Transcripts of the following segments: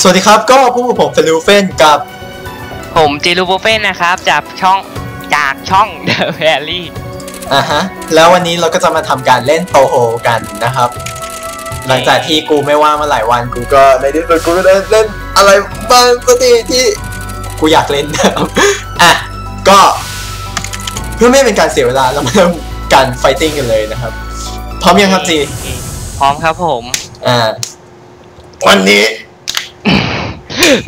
สวัสดีครับก็พวกผมเฟลูเฟนกับผมจิรูบูเฟนนะครับ จากช่องจากช่อง The Valley อะฮะ แล้ววันนี้เราก็จะมาทำการเล่นโตโฮกันนะครับ หลังจากที่กูไม่ว่ามาหลายวันกูก็ในที่สุดกูก็ได้เล่นอะไรบ้างสักทีที่กูอยากเล่นนะครับอะก็เพื่อไม่ให้เป็นการเสียเวลาเรามาเริ่มการไฟติ้งกันเลยนะครับ พร้อมยังครับจีพร้อมครับผมอ่าวันนี้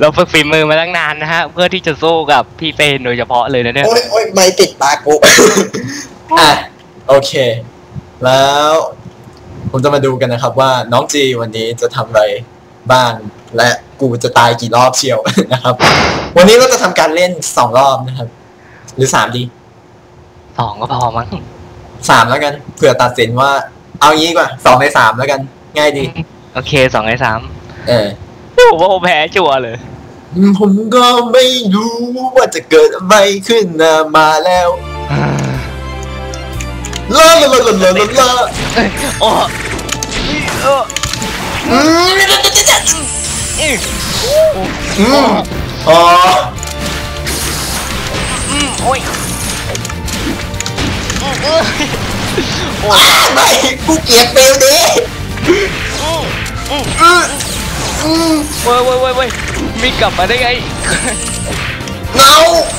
เราฝึกฝีมือมาตั้งนานนะฮะ เพื่อที่จะสู้กับพี่เฟนโดยเฉพาะเลยนะเนี่ยโอ้ยโอ้ยไม่ติดปากกูอะโอเค แล้วผมจะมาดูกันนะครับว่าน้องจีวันนี้จะทำอะไรบ้างและกูจะตายกี่รอบเชียวนะครับ วันนี้เราจะทำการเล่นสองรอบนะครับ หรือสามดีสองก็พอมั้งสามแล้วกันเผื่อตัดสินว่า เอางี้ดีกว่าสองในสามแล้วกัน ง่ายดี โอเคสองในสามเออ ผมว่าผมแพ้จั่วเลย ผมก็ไม่รู้ว่าจะเกิดอะไรขึ้นนะมาแล้วลาลาลาลาลาลาโอ้เอออืมอืมอืมอ๋ออืมโอ้ยอืมเอ้ยโอ้ยไม่กูเกลียดเบลนี้อืมอืม อืมอืมเว้ยเว้ยเว้ยเว้ยมีกลับมาได้ไงเงา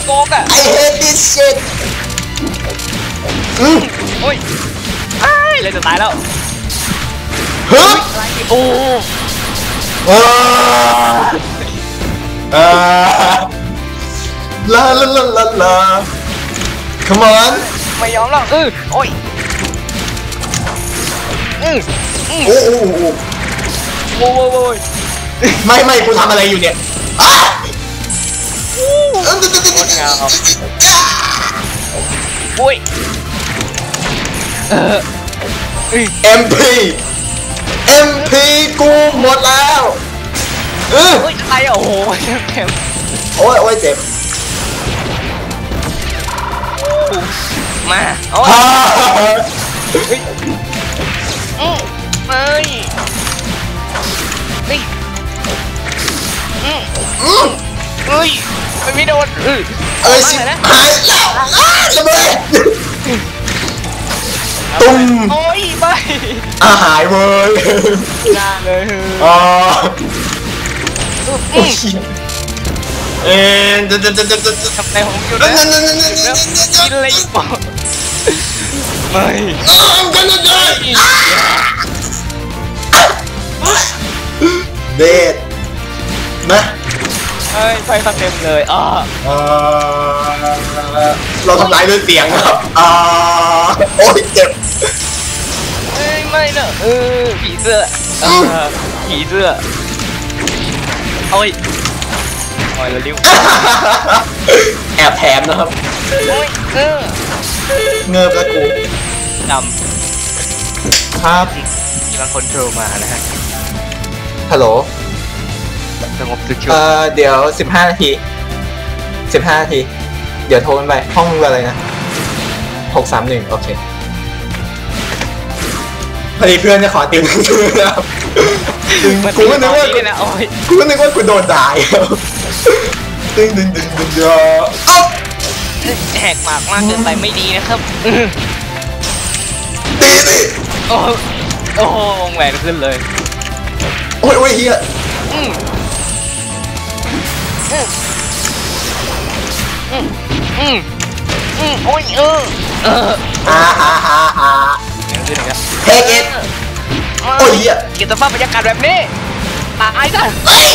โกงอะ I hate this shit อืมโอ้ยอ้ายเลยจะตายแล้วฮึอะไรโอ้อ่าอ่าลาลาลาลาลา come on ไม่ยอมหรอกเออโอ้ยอืมอืมโอ้โหโว้ยโว้ยโว้ยไม่ไม่กูทำอะไรอยู่เนี่ยอะงามโอ้ยเออเอ้ย MP MP กูหมดแล้วเออเฮ้ยอะไรอะโอ้โหเต็มเต็มโอ้ยโอ้ยเจ็บมาโอ้ยฮ่าอืมเอ้ยเฮ้ย อืมอืมเฮ้ยมันไม่โดนเออเอ้ยชิบนะหายแล้วอ้าระเบิดตุ้มโอ้ยไปอาหายเว้ยหน้าเลยอ๋ออืโอ้ยมเอ็นเดนเดนเดนเดนเดนทำในของอยู่เดนะนเดนเดนเดนเดนแล้วเดนกินอะไรอีกบอกไม่ I'm gonna die เดดมาเฮ้ยไฟฟังเต็มเลยอ่าเอ่อเราทำลายด้วยเสียงครับอ่าโอ้ยเจ็บเอ้ยไม่นะเออผีเสื้อเออผีเสื้อโอ้ยโอ้ยแล้วริ้วแอบแถมนะครับโอ้ยเออเงิบแล้วกูดครับำมีบางคนโทรมานะฮะฮัลโหล สงบสุดชุดเอ่อเดี๋ยวสิบห้านาทีสิบห้านาที เดี๋ยวโทรกันไป ห้องมึงอะไรนะหกสามหนึ่งโอเคพอดีเพื่อนจะขอติวหนังสือนะครับมันกูก็นึกว่าตอนนี้นะโอ้ยกูก็นึกว่ากูโดนด่าครับดึงดึงดึงดึงเอ้าแหกปากมากเกินไปไม่ดีนะครับอื้อตีสิโอ้โหโอ้โหวงแหวนขึ้นเลย โอ้ยโอ้ยเฮีย อืมอืมอืมอืมอืมโอ้ยเออเออ อ่าอ่าอ่าอ่า ยังขึ้นอีกแล้ว เทคเอ็ด โอ้ยเหี้ย เกียรติภาพบรรยากาศแบบนี้ตายซะ เฮ้ย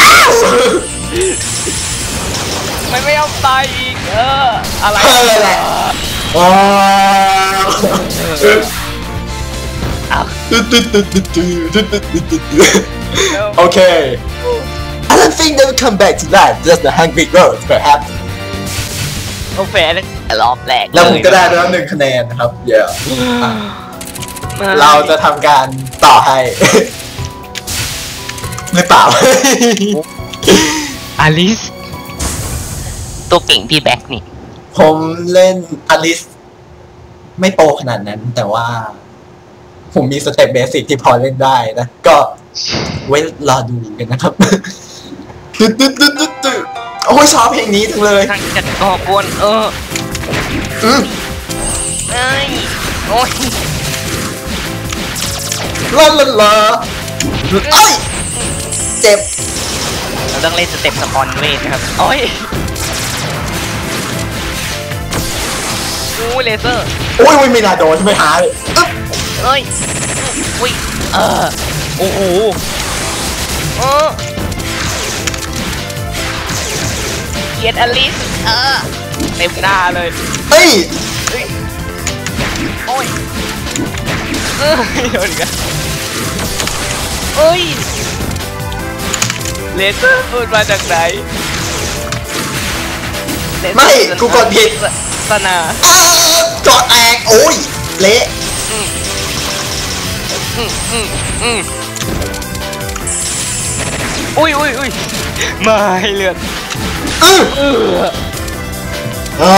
อ้าว ไม่ไม่เอาตายอีก เออ อะไร เออแหละ อ๋อ อ้าว Okay. I don't think they will come back to life. Just the hungry ghost, perhaps. โอแฟนรอบแรกแล้วผมก็ได้ไปแล้วหนึ่งคะแนนนะครับเดี๋ยวเราจะทำการต่อให้ หรือเปล่า อลิส ตัวเก่งพี่แบ็กนี่ ผมเล่นอลิส ไม่โปรขนาดนั้น แต่ว่า ผมมีสเต็ปเบสิกที่พอเล่นได้นะ ก็ไว้รอดูกันนะครับ ตึ๊ดตึ๊ดตึ๊ดตึ๊ดตึ๊ดโอ้ยชอบเพลงนี้จังเลยทางจัดก่อกวนเอออืมเอ้ยโอ้ยลาลาลาเอ้ยเจ็บเราต้องเล่นสเต็ปสปอนเวทนะครับโอ้ยอู้เลเซอร์โอ้ยโอ้ยไม่น่าโดนไม่หาเลยอึ๊บเอ้ยอุ้ยเออโอ้โหเออ เกียดอลิสเออเต็มหน้าเลยเฮ้ยเอ้ยโอ้ยเอ้ยโดนอีกแล้วเอ้ยเลเซอร์พูดมาจากไหนเลเซอร์ไม่กูกดผิดสนาอ้าวเกาะแตกโอ้ยเละอืมอืมอืมอุ้ยอุ้ยอุ้ยมาให้เลือดอื้อ เอออ่า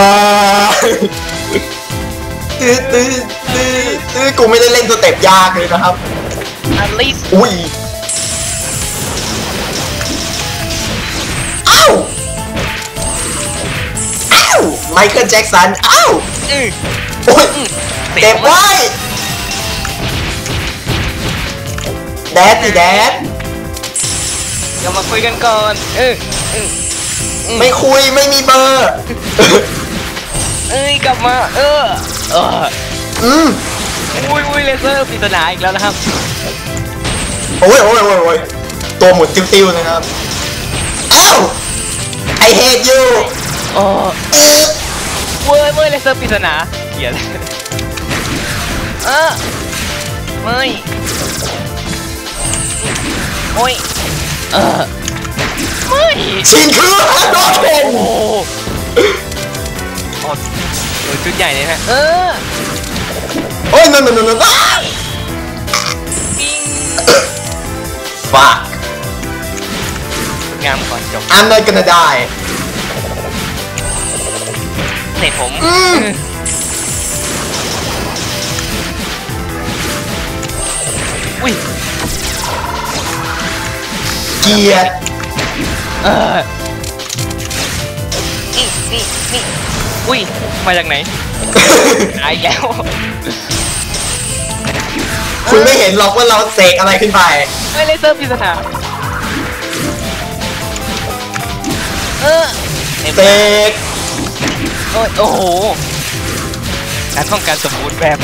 ตื้อตื้อตื้อตื้อกูไม่ได้เล่นสเต็ปยากเลยนะครับอลิสอุ้ยอ้าวอ้าวไมเคิลแจ็คสันอ้าวอือโอ้ยเก็บไว้แดดสิแดดเดี๋ยวมาคุยกันก่อนเออเออ ไม่คุยไม่มีเบอร์ เอ้ยกลับมา เออเอออืมอุ้ยอุ้ยเลเซอร์ปริศนาอีกแล้วนะครับ โอ้ยโอ้ยโอ้ยโอ้ยตัวหมุนติ้วๆนะครับ อ้าวไอเฮดยูโอ้เว้ยเว้ยเลเซอร์ปริศนาเหี้ยเลยเออไม่ โอ้ย เออ ไม่ชินคือโดนเทนโอ้โหโอ้โหชุดใหญ่เลยนะเออโอ้ยนั่นนั่นนั่นอ้าวปิ้งฟากงามก่อนจบ I'm not gonna die เสร็จผมอืมอุ้ยเกลียดเออ นี่นี่นี่อุ้ย มาจากไหนหายแล้ว คุณไม่เห็นหรอกว่าเราเสกอะไรขึ้นไป ไม่เลเซอร์พิศนาเออเต็มเสกโอ้ยโอ้โห การป้องกันสมบูรณ์แบบ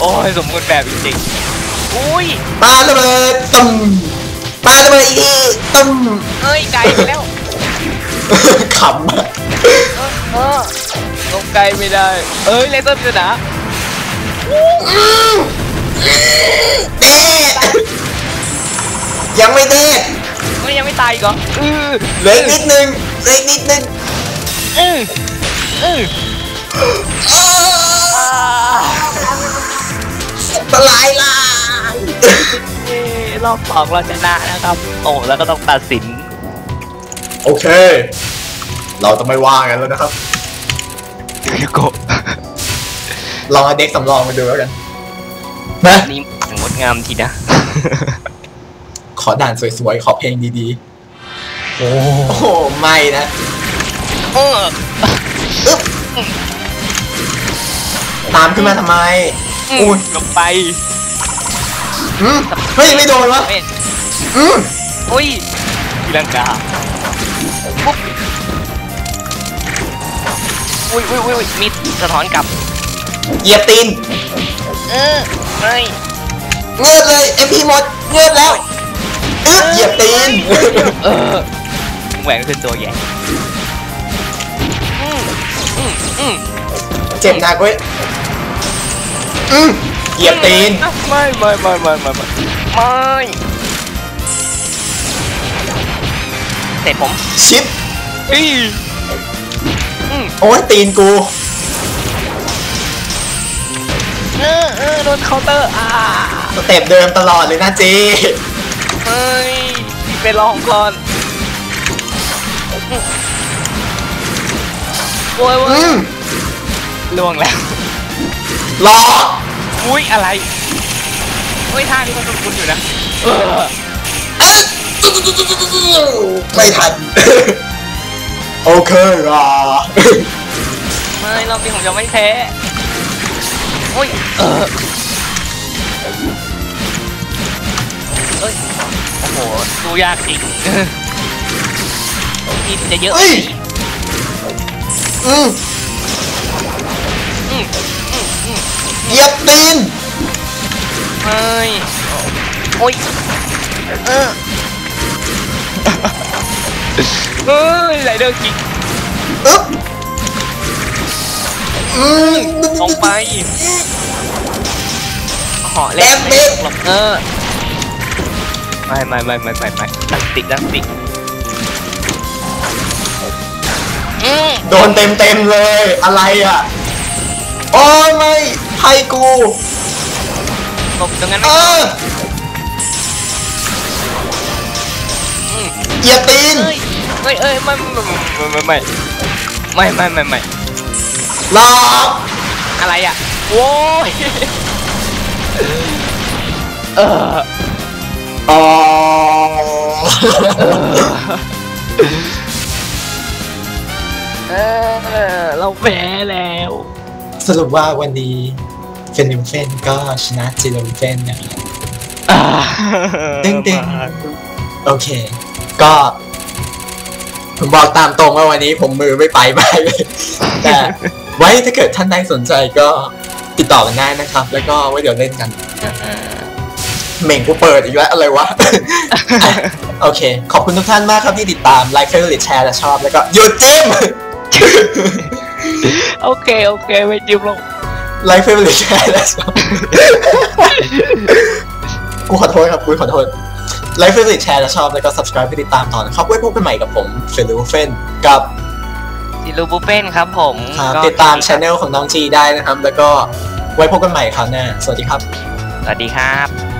โอ้ย สมบูรณ์แบบจริงๆอุ้ยปาระเบิดตึมปาระเบิดอีกที ตึมเอ้ยไกลไปแล้วขำอะเออเออลงไกลไม่ได้ เอ้ยเลเซอร์พิศนาอืมเด็ดยังไม่เด็ดเฮ้ยยังไม่ตายอีกเหรอเออเหลืออีกนิดนึงเหลืออีกนิดนึงเออเออ รอบสองเราชนะนะครับ โอ้แล้วก็ต้องตัดสิน โอเค เราจะไม่ว่ากันแล้วนะครับ ยูโกะลองเอาเด็กสำรองมาดูแล้วกันนะนี่งดงามทีนะ ขอด่านสวยๆ ขอเพลงดีๆโอ้โหไม่นะเอออึ๊บตามขึ้นมาทำไม อุ้ยลงไป อืมเฮ้ยไม่โดนวะเฮ้ยอืมอุ้ยทีลังกาปุ๊บอุ้ยอุ้ยอุ้ยอุ้ยมีสะท้อนกลับ เหยียบตีน เออไม่เงือบเลยเอ็มพีหมดเงือบแล้วอึ๊บเหยียบตีนเออแหวนขึ้นตัวใหญ่อืมอืมอืมเจ็บหนักเว้ยอืม เหยียบตีนไม่ไม่ไม่ไม่ไม่ไม่ไม่เสร็จผมชิปอีอืมโอ้ยตีนกูเออเออโดนเคาน์เตอร์อ่าสเต็ปเดิมตลอดเลยนะจีเฮ้ยไปลองก่อนโอ้ยโอ้อืยมล่วงแล้วรอ อุ้ยอะไรอุ้ยท่านี้มันคุ้นๆอยู่นะเออไม่ทัน โอเคอะไม่รอบนี้ผมจะไม่แพ้โอ้ยเออเอ้ยโอ้โหดูยากจริงกินจะเยอะเฮ้ยอืมอืมอืมอืมเหยียบตีน ไม่โอ้ย เออเฮ้ยไรเดอร์กิกอึ๊บอืมลงไปหอเล่นไม่ตกหรอกเออไม่ไม่ไม่ไม่ไม่ไม่ตั้งสติตั้งสติอืมโดนเต็มเต็มๆเลยอะไรอะ โอ้ยไม่ให้กู ตบตรงนั้นเอไม่ออืมเหยียบตีน เอ้ยเอ้ยเอ้ยไม่ไม่ไม่ไม่ไม่ไม่ไม่ไม่หลอกอะไรอะโว้ยเอออ๋อเออเราแพ้แล้ว สรุปว่าวันนี้ เฟนิมเฟนก็ชนะจิโรมเฟนนะครับอ่าตึงตึงโอเค ก็ ผมบอกตามตรงว่าวันนี้ผมมือไม่ไปมากเลย แต่ไว้ถ้าเกิดท่านใดสนใจก็ติดต่อกันได้นะครับ แล้วก็ไว้เดี๋ยวเล่นกันเหม่งกูเปิดอีกแล้วอะไรวะ โอเค ขอบคุณทุกท่านมากครับที่ติดตามไลค์เฟรนแชร์และชอบ แล้วก็หยุดจิ้ม โอเค โอเค ไม่จิ้มหรอกไลค์ เฟรนแชร์และชอบกูขอโทษครับกูขอโทษไลค์เฟรนแชร์และชอบแล้วก็ subscribe ไปติดตามต่อนะครับไว้พบกันใหม่กับผมเฟรนเฟนกับซิลูบูเป้นครับผมครับก็ติดตามช anel ของน้องจีได้นะครับ แล้วก็ไว้พบกันใหม่คราวหน้าสวัสดีครับ สวัสดีครับ